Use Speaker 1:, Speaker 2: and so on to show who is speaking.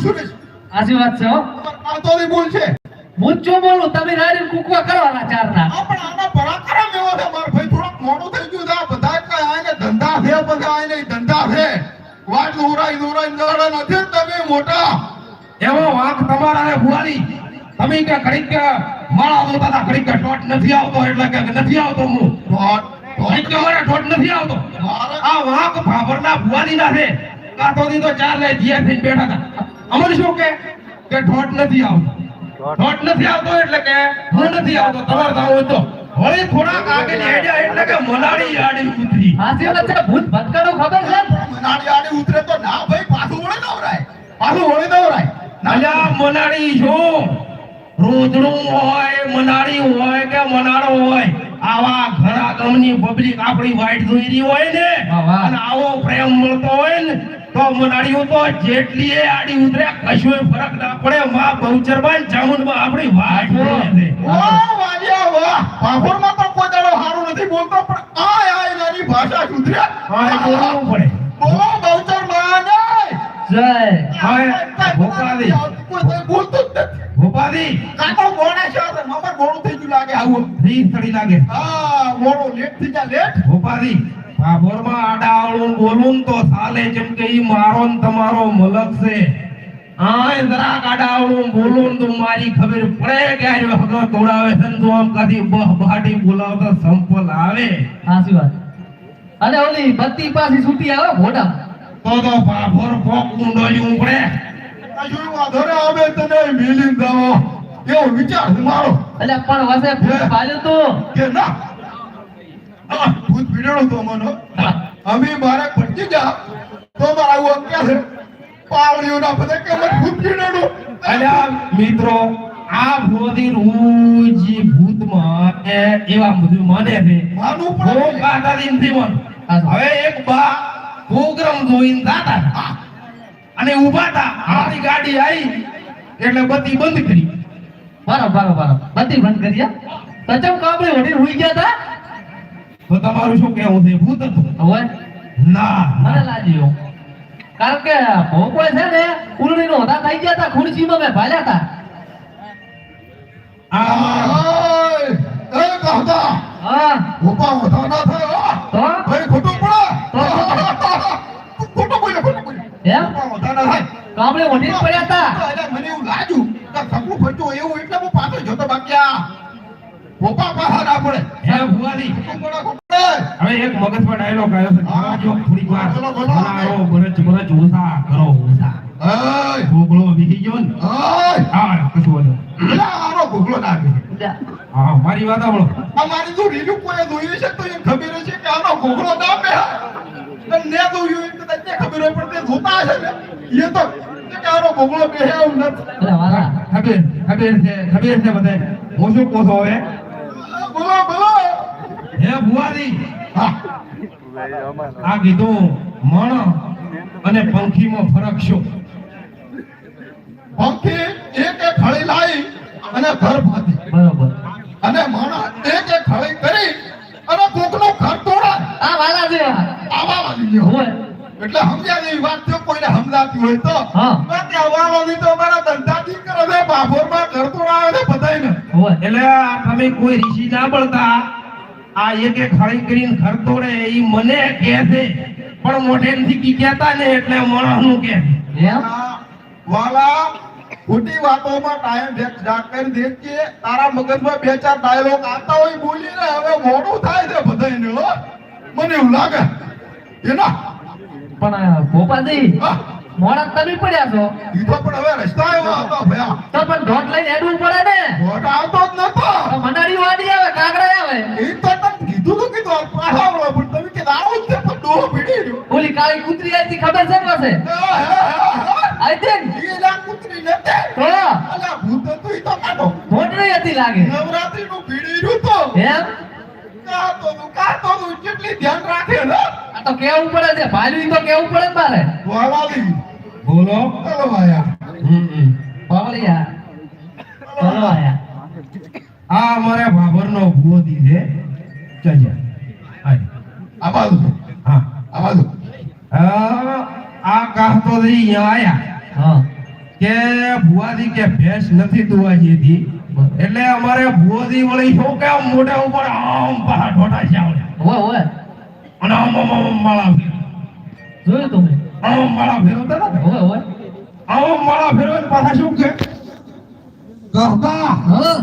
Speaker 1: હું સુરેશ
Speaker 2: આજી વાત છે હો.
Speaker 1: બોલ છે.
Speaker 2: હું જો બોલું તમે રાડી કુકવા કરવાના ચારના.
Speaker 1: પણ આના પરાક્રમ એવો છે? મારો ભાઈ થોડોક મોડું થઈ ગયું છે. બધા કઈ આને ધંધા છે બધા આને ધંધા છે. વાટ દોરાઈ દોરાઈ લડે નથી તમે મોટા.
Speaker 3: એવો વાંક તમારા ને ભુવારી તમે કે ઘડીક કે માળા બોલતા હતા ઘડીક ટોટ નથી આવતો એટલે કે નથી આવતો હું. ઘડીક ટોટ નથી આવતો. આ વાંક ભાભરના ભુવારી ના છે. કાતો તો ચાર લે બેઠા હતા. અમને શું કે? કે ઢોટ નથી આવતો. ઢોટ નથી આવતો એટલે કે હું નથી આવતો. તમારે તો તો. વળી થોડાક આગળ હેડ્યા એટલે કે મલાડી આડી ઉતરી.
Speaker 2: વાત છે ભૂત ભટકાનો ખબર છે?
Speaker 1: મલાડી આડી ઉતરે તો ના ભાઈ પાછું વળી દવરાય. પાછું વળી દવરાય.
Speaker 3: અલ્યા મલાડી જો રોજડું હોય મનાડી હોય કે મનાડો હોય? આવા ઘરા ગમની પબ્લિક આપણી વાઇટ જોઈ રહી હોય ને. અને આવો પ્રેમ મળતો હોય ને? તો મનાડીઓ તો જેટલી એ આડી ઉતરે કશું ફરક ના પડે. માં બહુચરબાન ચામુંડમાં આપણી વાત છે.
Speaker 1: વાહ વાલિયા વાહ. પાપડમાં તો કોઈ દાડો હારું નથી બોલતો પણ આય આય નાની ભાષા સુધર્યા.
Speaker 3: હા એ બોલવું પડે.
Speaker 1: બોલો બહુચર માને
Speaker 2: જય
Speaker 3: હવે ભોપાલી
Speaker 1: બોલતું જ નથી.
Speaker 3: ભોપાલી
Speaker 1: કાકો છે તો મમ્મી મોડું થઈ ગયું લાગે આવું.
Speaker 3: ફ્રી થડી લાગે.
Speaker 1: હા મોડું લેટ થઈ જા લેટ
Speaker 3: ભોપાલી ભાભોરમાં આડા આવડું બોલું તો સાલે જેમ કે ઈ મારો ને તમારો મલક છે. આય જરાક આડા બોલું તો મારી ખબર પડે કે આ હગો તોડાવે છે તો આમ કદી બહ બહાટી બોલાવતા સંપલ આવે.
Speaker 2: આજી વાત. અને ઓલી બત્તી પાછી છૂટી આવે મોઢા
Speaker 3: તો તો ભાભોર ફોક ઊંડોલ્યું ઉપડે
Speaker 1: કશું વાંધો ને આવે તને મિલીન દાવો એવો વિચાર છે મારો.
Speaker 2: એટલે પણ વસે ભૂત ભાલ્યું તો.
Speaker 1: કે ના? આ ભૂત પીડેલો તો મનો અમે મારા ભટકી જા તો મારા આવું અક્યા છે? પાવડીઓના પતે કે મને ભૂત પીડેલો
Speaker 3: અલ્યા મિત્રો આ ભોદી રોજ ભૂતમાં એવા બધું મને છે.
Speaker 1: માનવું
Speaker 3: બહુ
Speaker 1: પડે
Speaker 3: ગાતા દિનથી મન. હવે એક બા પ્રોગ્રામ જોઈન દાતા અને ઊભા હતા. આપણી ગાડી આવી એટલે બત્તી બંધ કરી.
Speaker 2: બરાબર બરાબર બરો બત્તી બંધ કરી? તો ચમ કાપડી ઓઢી હુઈ ગયા તા
Speaker 3: તો તમારું શું કહેવું છે? ભૂત હતું.
Speaker 2: હવે?
Speaker 3: ના.
Speaker 2: મને લાગ્યું. કારણ કે ભોગવે છે ને ઉલડી નો હતા થઈ ગયા તા ખુરશીમાં મેં ભાલ્યા હતા. પડ્યા
Speaker 1: મને એવું લાગ્યું કે થકું એવું એટલે હું પાછો જતો બાકી આ ભોપા પાછા ના પડે.
Speaker 3: હે
Speaker 1: પડે.
Speaker 3: હવે એક મગજમાં ડાયલોગ આવ્યો છે.
Speaker 1: હા.
Speaker 3: જો થોડીક વાર. બનાવો બરચ બરચ ઉસા કરો ઉસા
Speaker 1: એય,
Speaker 3: ગોગળો બીજી ગયો ને?
Speaker 1: એય,
Speaker 3: હા કશું બોલો.
Speaker 1: પેલા આનો ઘૂઘલો નાખે.
Speaker 3: હા મારી વાત સાંભળો.
Speaker 1: અમારી જો રીલુ કોઈ જોયું છે તો એ ખબર છે કે આનો ગોગળો ના પે ને જોયું હોય કદાચ ખબર હોય પણ તે જોતા હશે ને. એ તો કે આનો ઘૂઘલો બે એવું નથી
Speaker 3: ખબર ખબર છે ખબર છે બધાને. હું શું કહું છું હવે.
Speaker 1: બોલો બોલો.
Speaker 3: હે ભુવાજી. આ કીધું મણ અને પંખીમાં ફરક શું?
Speaker 1: પંખી એક એક ખળી લાવી અને ઘર બાંધી
Speaker 2: બરાબર.
Speaker 1: અને માણસ એક એક ખળી કરી અને કોકનું ઘર તોડાય
Speaker 2: આ વાલા છે.
Speaker 1: આવા વાલી જે
Speaker 2: હોય.
Speaker 1: એટલે સમજ્યા જેવી વાત જો કોઈને સમજાતી હોય તો કહેવાનો તો અમારા ધંધાથી કરે બાભોરમાં ઘર તોડાવે ને બધાયને.
Speaker 3: એટલે તમે કોઈ ઋષિ ના બળતા આ એક એક ખાલી કરીને ખરતો રે એ મને કહે છે. પણ મોઢે નથી કી કહેતા ને એટલે માણસનું
Speaker 2: કે
Speaker 1: વાલા ખોટી વાતોમાં ટાઈમ વેસ્ટ ના કરી દે કે તારા મગજમાં બે ચાર ડાયલોગ આવતા હોય બોલીને હવે મોડું થાય છે બધાને હો. મને એવું લાગે. એના?
Speaker 2: પણ
Speaker 1: ગોપાલજી
Speaker 2: મોડા તમે પડ્યા છો.
Speaker 1: ઈ તો પણ હવે રસ્તા આવ્યો હતો ભયા.
Speaker 2: તો પણ ઢોટ લઈને હેડવું પડે ને.
Speaker 1: ઢોટ આવતો જ નતો.
Speaker 2: તો મનાડી વાડી
Speaker 1: છે
Speaker 2: પાસે. આઈ થિંક
Speaker 1: એ લા કૂતરી નથી અલા ભૂત હતું ઈ તો કાઢો
Speaker 2: મોટરી હતી લાગે.
Speaker 1: નવરાત્રી નું પીડી રહ્યું તો
Speaker 2: એમ?
Speaker 1: કાતો તું કાતો તું કેટલી ધ્યાન રાખે ને
Speaker 2: આ તો કેવું પડે છે? ભાલ્યું તો કેવું પડે મારે?
Speaker 1: વાલાલી
Speaker 3: બોલો.
Speaker 1: ચલો આયા
Speaker 3: હમ.
Speaker 2: પાવલિયા ચલો
Speaker 3: આ અમારે ભાભરનો ભુવોથી છે ચજા.
Speaker 1: આ બાજુ
Speaker 3: હા
Speaker 1: આ બાજુ
Speaker 3: આ આ કાહ તો અહીં કે ભુવાજી કે ભેંસ નથી દુવાજી હતી એટલે અમારે ભુવાજી વળી શું કે મોઢા ઉપર આમ પહાડ ઢોટા છે આવડે
Speaker 2: હોય ઓય
Speaker 3: અને આમ આમ માળા.
Speaker 2: જોયું તમે
Speaker 3: આમ માળા ફેરવતા હતા
Speaker 2: ઓય ઓય
Speaker 3: આમ માળા ફેરવે પાછા શું કે કરતા
Speaker 2: હા